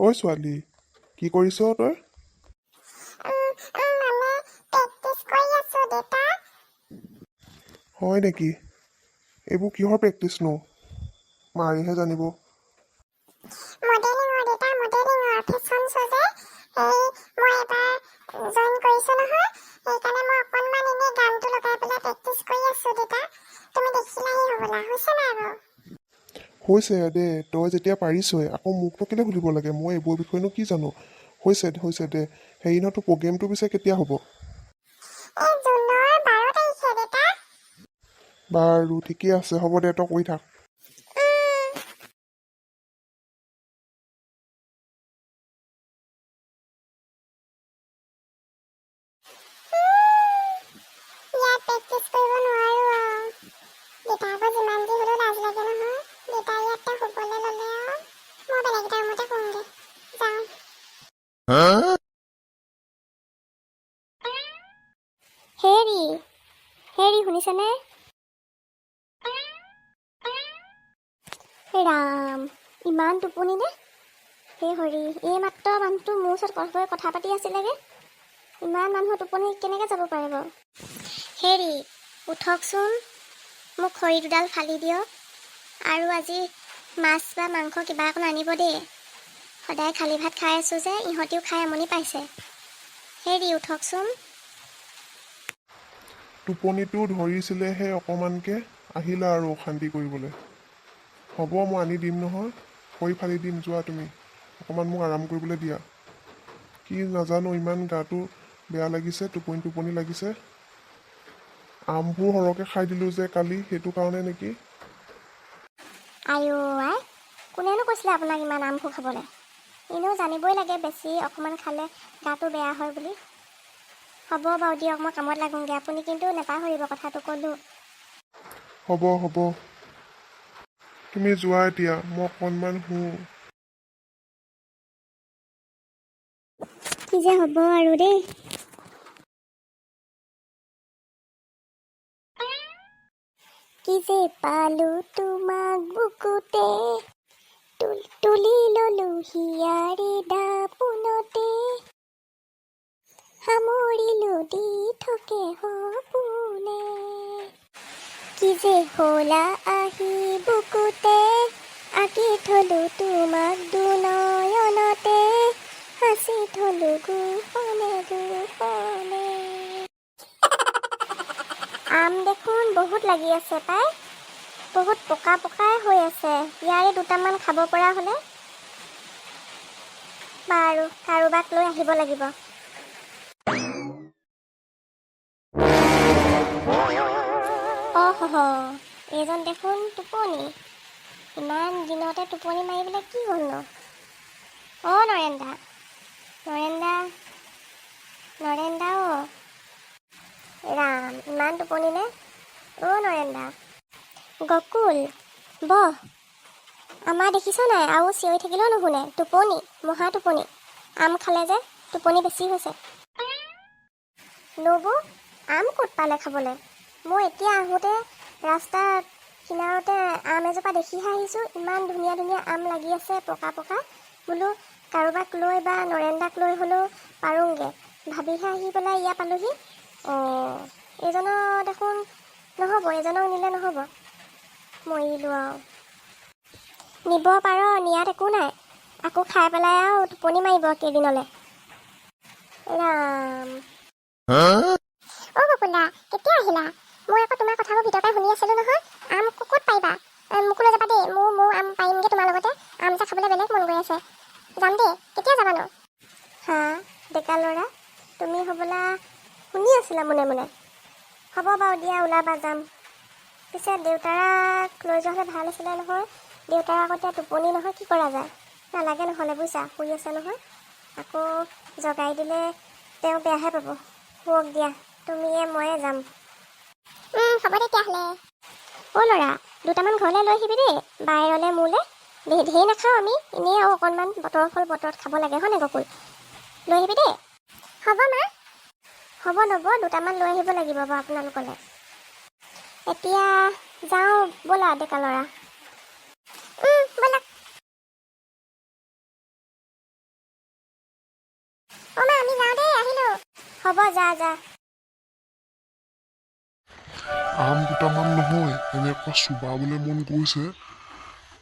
ঐ ছোৱালী কি কৰিছ তই হয় নেকি? এইবোৰ কিহৰ প্ৰেক্টিচনো মাৰিহে জানিব। মডেলিঙৰ দেউতা মডেলিঙৰ ফেশ্বন শ্ব' যে এই মই এবাৰ জইন কৰিছো নহয় সেইকাৰণে মই অকণমান এনেই গানটো লগাই পেলাই প্ৰেক্টিচ কৰি আছো দেউতা। তুমি দেখিলাহি হ'বলা হৈছে নাই বাৰু? হৈছে দে তই যেতিয়া পাৰিছই আকৌ মোকনো কেলৈ সুধিব লাগে? মই এইবোৰ বিষয়েনো কি জানো? হৈছে হৈছে দে হেৰি নহয় তোৰ প্ৰগ্ৰেমটো পিছে কেতিয়া হ'ব? বাৰু ঠিকেই আছে হ'ব দে তই কৰি থাক উম, ইয়াত প্ৰেক্টিচ কৰিব নোৱাৰো আৰু দেউতা আকৌ যিমান যি হ'লেও লাজ লাগে নহয় দেউতা ইয়াতে শুবলৈ ল'লে আৰু মই বেলেগ এটা ৰুমতে কৰোঁগৈ যাওঁ হেৰি হেৰি শুনিছেনে ৰাম ইমান টোপনি নে? হে হৰি এই মাত্ৰ মানুহটো মোৰ ওচৰত কথা কথা পাতি আছিলেগে। ইমান মানুহৰ টোপনি কেনেকৈ যাব পাৰে বাৰু? হেৰি উঠকচোন মোক খৰি দুডাল ফালি দিয়ক আৰু আজি মাছ বা মাংস কিবা অকণ আনিব দেই। সদায় খালী ভাত খাই আছোঁ যে ইহঁতেও খাই আমনি পাইছে। হেৰি উঠকচোন। টোপনিটো ধৰিছিলেহে অকণমানকৈ আহিলা আৰু অশান্তি কৰিবলৈ। হ'ব মই আনি দিম নহয়। খৰি ফালি দিম যোৱা তুমি। অকণমান মোক আৰাম কৰিবলৈ দিয়া। কি নাজানো ইমান গাটো বেয়া লাগিছে টোপনি টোপনি লাগিছে। আমবোৰ সৰহকৈ খাই দিলোঁ যে কালি সেইটো কাৰণে নেকি? আইঅ আই কোনেনো কৈছিলে আপোনাক ইমান আমবোৰ খাবলৈ? এনেও জানিবই লাগে বেছি অকণমান খালে গাটো বেয়া হয় বুলি। হ'ব বাৰু দিয়ক মই কামত লাগোংগৈ। আপুনি কিন্তু নেপাহৰিব কথাটো ক'লোঁ। হ'ব হ'ব। তুমি যোৱা এতিয়া মই অকণমান শুওঁ কি যে হ'ব আৰু দেই কি যে পালো তোমাক বুকুতে তুল- ললো হিয়াৰে দাপোনতে সামৰিলো দি থকে সপোনে কি যে হ'লা আহি বুকুতে আঁকি থলো তোমাক দুনয়নতে। সাঁচি থলো গোপনে গোপনে আম দেখোন বহুত লাগি আছে পাই। বহুত পকা পকাই হৈ আছে। ইয়াৰে দুটামান খাব পৰা হ'লে। বাৰু কাৰোবাক লৈ আহিব লাগিব। অহ এইজন দেখোন টোপনি। ইমান দিনতে টোপনি মাৰিবলৈ কি হ'লনো অ, নৰেন্দা। নৰেন্দা নৰেন্দা অ। ৰাম, ইমান টোপনি নে? অ' নৰেন্দা। গকুল, বহ। আমাৰ দেখিছ নাই, আৰু চিঞৰি থাকিলেও নুশুনে। টোপনি, মহা টোপনি। আম খালে যে, টোপনি বেছি হৈছে। নবু, আম ক'ত পালে খাবলৈ? মই এতিয়া আহোঁতে ৰাস্তাৰ কিনাৰতে আম এজোপা দেখিহে আহিছোঁ। ইমান ধুনীয়া ধুনীয়া আম লাগি আছে পকা পকা। বোলো কাৰোবাক লৈ বা নৰেন্দাক লৈ হ'লেও পাৰোঁগৈ। ভাবিহে আহি পেলাই ইয়াত পালোহি। অঁ এইজনৰ দেখোন নহ'ব এইজনক নিলে নহ'ব। মৰিলোঁ আৰু নিব পাৰ নিয়াত একো নাই। আকৌ খাই পেলাই আৰু টোপনি মাৰিব কেইদিনলৈ। ৰাম। অ' বকুলা কেতিয়া আহিলা? মই আকৌ তোমাৰ কথাবোৰ ভিতৰতে শুনি আছিলোঁ নহয়। আম ক'ত পাৰিবা? মোকো লৈ যাবা দেই। মোৰ মোৰ আম পাৰিমগৈ তোমাৰ লগতে। আম যে খাবলৈ বেলেগ মন গৈ আছে। যাম দেই। কেতিয়া যাবানো? হা ডেকা ল'ৰা তুমি হ'বলা শুনি আছিলা মনে মনে। হ'ব বাৰু দিয়া ওলাবা যাম। পিছে দেউতাৰাক লৈ যোৱা হ'লে ভাল আছিলে নহয়। দেউতাৰ আকৌ এতিয়া টোপনি নহয় কি কৰা যায়? নালাগে নহ'লে বুজিছা শুই আছে নহয়। আকৌ জগাই দিলে তেওঁ বেয়াহে পাব। শুৱক দিয়া তুমিয়ে ময়ে যাম। হ'ব তেতিয়াহ'লে। অ' ল'ৰা দুটামান ঘৰলৈ লৈ আহিবি দেই। বাহিৰলৈ মোলৈ ধেৰ নাখাওঁ আমি। এনেই আৰু অকণমান বতৰৰ ফল বতৰত খাব লাগে হয়নে গকুল? লৈ আহিবি দেই। হ'ব মা। হ'ব নব দুটামান লৈ আহিব লাগিব বাৰু আপোনালোকলৈ। এতিয়া যাওঁ ব'লা ডেকা ল'ৰা। ব'লা। অ' মা আমি যাওঁ দেই আহিলোঁ। হ'ব যা যা। আম দুটামান নহয় এনেকুৱা চুবাবলৈ মন গৈছে।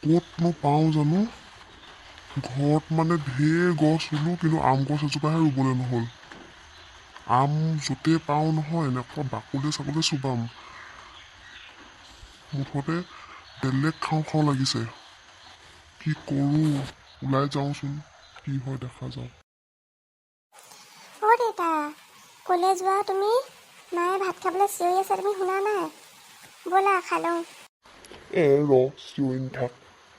ক'তনো পাওঁ জানো? ঘৰত মানে ঢেৰ গছ ৰুলো কিন্তু আম গছ এজোপাহে ৰুবলৈ নহ'ল। আম য'তেই পাওঁ নহয় এনেকুৱা বাকলি চাকলি চুবাম। মুঠতে বেলেগ খাওঁ খাওঁ লাগিছে। কি কৰোঁ ওলাই যাওঁচোন কি হয় দেখা যাওক। অ' দেউতা যোৱা তুমি? মায়ে ভাত খাবলৈ চিঞৰি আছে তুমি শুনা নাই ব'লা খাই লওঁ এ ৰ চিঞৰি থাক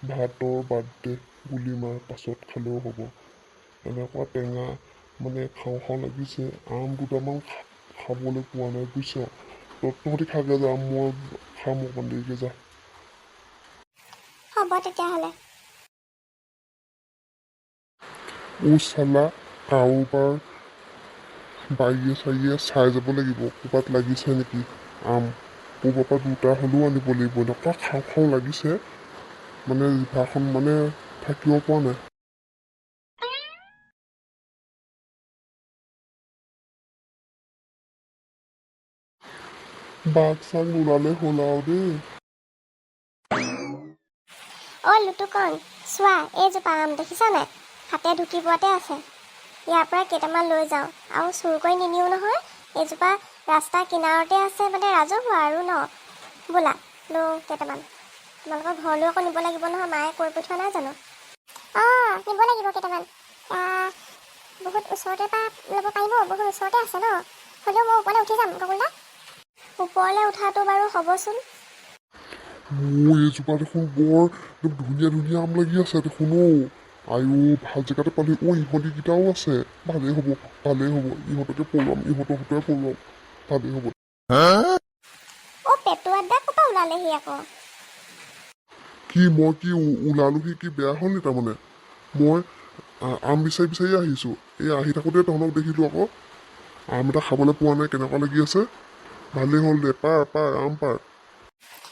ভাতৰ বাৰ্থডে বুলি মাৰ পাছত খালেও হ'ব এনেকুৱা টেঙা মানে খাওঁ খাওঁ লাগিছে আম দুটামান খাবলৈ পোৱা নাই বুজিছ তহঁতি খাগে যা মই খাম অকণ দেৰিকৈ যা হ'ব তেতিয়াহ'লে ও চালা কাৰোবাৰ বাৰীয়ে চাৰিয়ে চাই যাব লাগিব ক'ৰবাত লাগিছে নেকি? আম ক'ৰবাৰ পৰা দুটা হ'লেও আনিব লাগিব। এনেকুৱা খাওঁ খাওঁ লাগিছে। মানে জিভাখন মানে থাকিব পৰা নাই। বাঘ চাগ নোলালে হ'ল আৰু দেই। অ' লুটুকণ চোৱা এইজোপা আম দেখিছা নাই হাতে ঢুকি পোৱাতে আছে। ইয়াৰ পৰা কেইটামান লৈ যাওঁ। আৰু চুৰ কৰি নিনিও নহয়। এইজোপা ৰাস্তাৰ কিনাৰতে আছে মানে ৰাজহুৱা আৰু ন? বোলা লওঁ কেইটামান। তোমালোকৰ ঘৰলৈও আকৌ নিব লাগিব নহয় মায়ে কৈ পঠোৱা নাই জানো? অঁ নিব লাগিব কেইটামান। বহুত ওচৰতে পৰা ল'ব পাৰিব বহুত ওচৰতে আছে ন? হ'লেও মই ওপৰলৈ উঠি যাম গগুলদা। ওপৰলৈ উঠাটো বাৰু হ'বচোন। মোৰ এইজোপা দেখোন বৰ ধুনীয়া ধুনীয়া আম লাগি আছে দেখোন অ। আয়ো ভাল জেগাতে পালি অ ইহঁতিকেইটাও আছে। ভালেই হ'ব ভালেই হ'ব। ইহঁতকে পৰুৱাম ইহঁতৰ হতুৱাই পৰুৱাম ভালেই হ'ব। অ' ওলালেহি আকৌ? কি মই কি ও- ওলালোহি কি বেয়া হ'ল নি তাৰমানে? মই আ- আম বিচাৰি বিচাৰি আহিছোঁ। এই আহি থাকোঁতে তহঁতক দেখিলোঁ আকৌ। আম এটা খাবলৈ পোৱা নাই কেনেকুৱা লাগি আছে? ভালেই হ'ল দে পাৰ পাৰ আম পাৰ।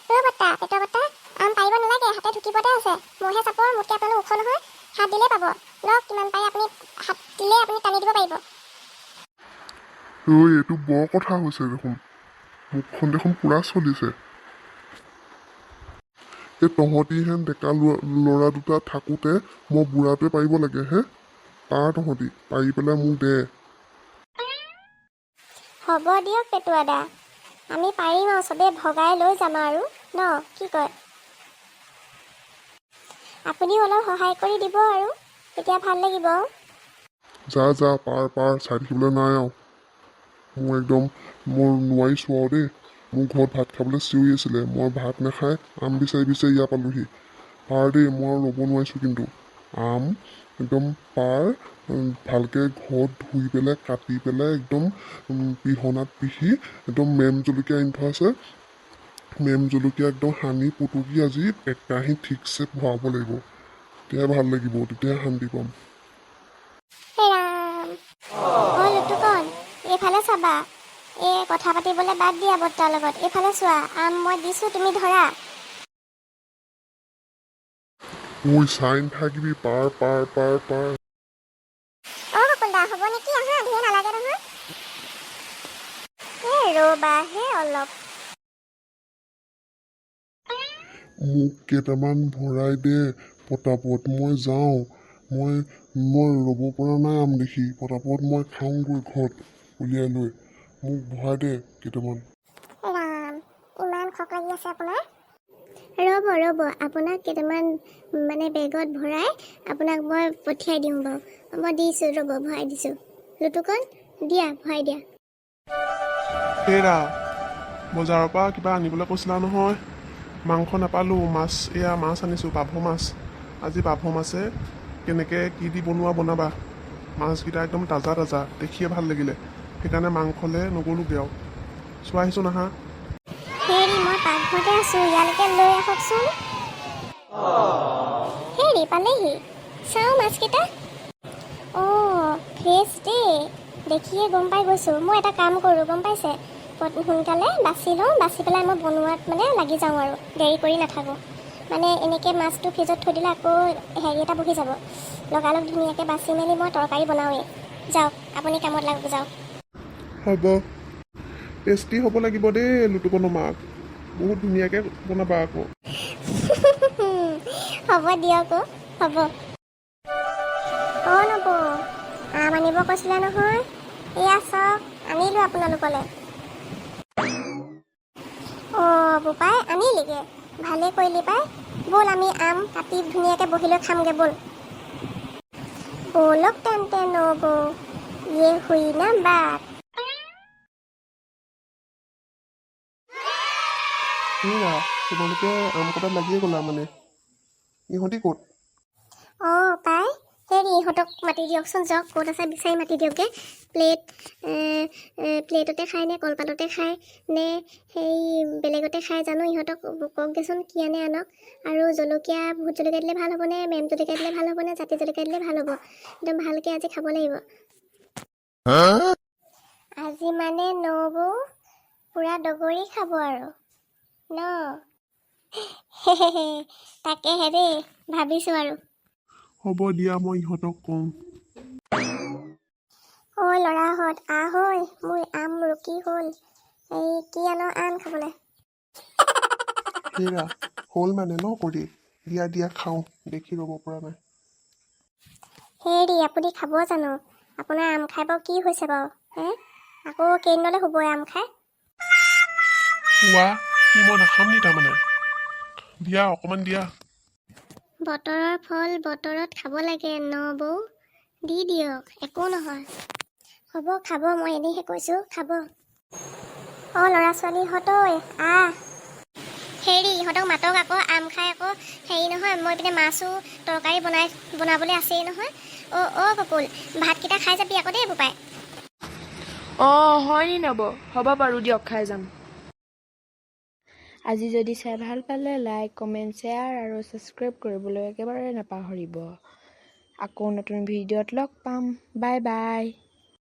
ৰ'ব বৰ্তা পেটৰ বৰ্তা আম পাৰিব নালাগে হাতে ঢুকিবতে আছে। মইহে চাপৰ মোতকৈ আপোনালোক ওখ নহয়। হাত দিলেই পাব। লওক কিমান পাৰে আপুনি হাত দিলে আপুনি টানি দিব পাৰিব। ঐ এইটো বৰ কথা হৈছে দেখোন। মুখখন দেখোন পূৰা চলিছে। এই তহঁতিহেন ডেকা ল'ৰা ল'ৰা দুটা থাকোঁতে মই বুঢ়াটোৱে পাৰিব লাগে হে? পাৰ তহঁতি পাৰি পেলাই মোক দে। হ'ব দিয়ক পেটুৱা দা আমি পাৰিম আৰু চবেই ভগাই লৈ যাম আৰু। ন কি কয়? আপুনিও অলপ সহায় কৰি দিব আৰু। তেতিয়া ভাল লাগিব। যা যা পাৰ পাৰ চাই থাকিবলৈ নাই আৰু। মোৰ একদম মোৰ নোৱাৰিছোঁ আৰু দেই। মোৰ ঘৰত ভাত খাবলৈ চিঞৰি আছিলে। মই ভাত নাখাই আম বিচাৰি বিচাৰি ইয়াৰ পালোহি। পাৰ দেই মই আৰু ৰ'ব নোৱাৰিছোঁ কিন্তু। আম একদম পাৰ ভালকৈ ঘৰত ধুই পেলাই কাটি পেলাই একদম পিহনাত পিহি একদম মেম জলকীয়া আনি থোৱা আছে। মেম জলকীয়া একদম সানি পুটুকি আজি একেৰাহি ঠিকছে ভৰাব লাগিব। তেতিয়াহে ভাল লাগিব তেতিয়াহে শান্তি পাম। হে এইফালে চাবা। এই কথা পাতিবলৈ বাদ দিয়া বৰ্তাৰ লগত। এইফালে চোৱা আম মই দিছোঁ তুমি ধৰা। ঐ চাইন থাকিবি পাৰ পাৰ পাৰ পাৰ। অ বকুলদা হ'ব নেকি? আহা ধেৰ নালাগে নহয়। এই ৰ'বাহে অলপ। মোক কেইটামান ভৰাই দে পটাপট মই যাওঁ। মই মই ৰ'ব পৰা নাই আম দেখি পটাপট মই খাওঁগৈ ঘৰত উলিয়াই লৈ। মোক ভৰাই দে কেইটামান। ৰাম ইমান খক লাগি আছে আপোনাৰ? ৰ'ব ৰ'ব আপোনাক কেইটামান মানে বেগত ভৰাই আপোনাক মই পঠিয়াই দিওঁ বাৰু। মই দিছোঁ ৰ'ব ভৰাই দিছোঁ। লুটুকণ দিয়া ভৰাই দিয়া। হেৰা বজাৰৰ পৰা কিবা আনিবলৈ কৈছিলা নহয়। মাংস নাপালোঁ মাছ এয়া মাছ আনিছোঁ পাভ মাছ। আজি পাভ মাছে কেনেকৈ কি দি বনোৱা বনাবা? মাছকেইটা একদম তাজা তাজা দেখিয়ে ভাল লাগিলে। সেইকাৰণে মাংসলৈ নগ'লোগৈ আৰু চোৱা আহিছোঁ হেৰি হেৰি পালেহি। চাওঁ মাছকেইটা। অঁ ফ্ৰেছ দেই। দেখিয়ে গম পাই গৈছোঁ। মই এটা কাম কৰোঁ গম পাইছে? সোনকালে বাছি লওঁ বাছি পেলাই মই বনোৱাত মানে লাগি যাওঁ আৰু দেৰি কৰি নাথাকোঁ। মানে এনেকৈ মাছটো ফ্ৰিজত থৈ দিলে আকৌ হেৰি এটা বহি যাব। লগালগ ধুনীয়াকৈ বাছি মেলি মই তৰকাৰী বনাওঁৱেই। যাওক আপুনি কামত লাগক যাওক। হ'ব। টেষ্টি হ'ব লাগিব দেই লুটুকনো মাক। বহুত ধুনীয়াকৈ বনাবা আকৌ। হ'ব দিয়ক অ' হ'ব। অঁ নবৌ। আম আনিব কৈছিলে নহয়। এয়া চাওক আনিলোঁ আপোনালোকলৈ। আনিলিগে ভালে কৰিলি পাই। ব'ল আমি আম কাটি ধুনীয়াকৈ বহি লৈ খামগৈ ব'ল। ব'লক তেন্তে নবৌ ইয়ে হুই না সেয়া তোমালোকে আম কটাত লাগিয়ে গ'লা মানে। ইহঁতি ক'ত? অঁ পাই। হেৰি ইহঁতক মাতি দিয়কচোন যাওক ক'ত আছে বিচাৰি মাতি দিয়কগৈ প্লেট প্লেটতে খায় নে কলপাততে খায় নে সেই বেলেগতে খায় জানো ইহঁতক কওকগৈচোন কি আনে আনক। আৰু জলকীয়া ভোট জলকীয়া দিলে ভাল হ'বনে মেম জলকীয়া দিলে ভাল হ'বনে জাতি জলকীয়া দিলে ভাল হ'ব? একদম ভালকৈ আজি খাব লাগিব। আজি মানে নবৌ পূৰা দগৰি খাব আৰু ন? তাকেহে দেই ভাবিছোঁ আৰু। হ'ব দিয়া মই ইহঁতক কওঁ। ঐ ল'ৰাহঁত আহ ঐ মোৰ আম ৰুকি হ'ল। এই কি আনো আন খাবলৈ? সেয়া হ'ল মানে ন কৰি। দিয়া দিয়া খাওঁ দেখি ৰ'ব পৰা নাই। হেৰি আপুনি খাব জানো? আপোনাৰ আম খাই বাৰু কি হৈছে বাৰু হে? আকৌ কেইদিনলৈ হ'বই আম খাই। কোৱা কি মই নাখাম নি তাৰমানে? দিয়া অকণমান দিয়া। বতৰৰ ফল বতৰত খাব লাগে ন বৌ? দি দিয়ক একো নহয়। হ'ব খাব মই এনেইহে কৈছোঁ খাব। অঁ ল'ৰা ছোৱালীহঁত ঐ আহ। হেৰি ইহঁতক মাতক আকৌ আম খাই আকৌ হেৰি নহয় মই পিনে মাছো তৰকাৰী বনাই বনাবলৈ আছেই নহয়। অ' অ' ককুল ভাতকেইটা খাই যাবি আকৌ দেই বোপাই। অঁ হয় নি নব হ'ব বাৰু দিয়ক খাই যাম। আজি যদি চাই ভাল পালে লাইক কমেণ্ট শ্বেয়াৰ আৰু ছাবস্ক্ৰাইব কৰিবলৈ একেবাৰে নাপাহৰিব। আকৌ নতুন ভিডিঅ'ত লগ পাম। Bye bye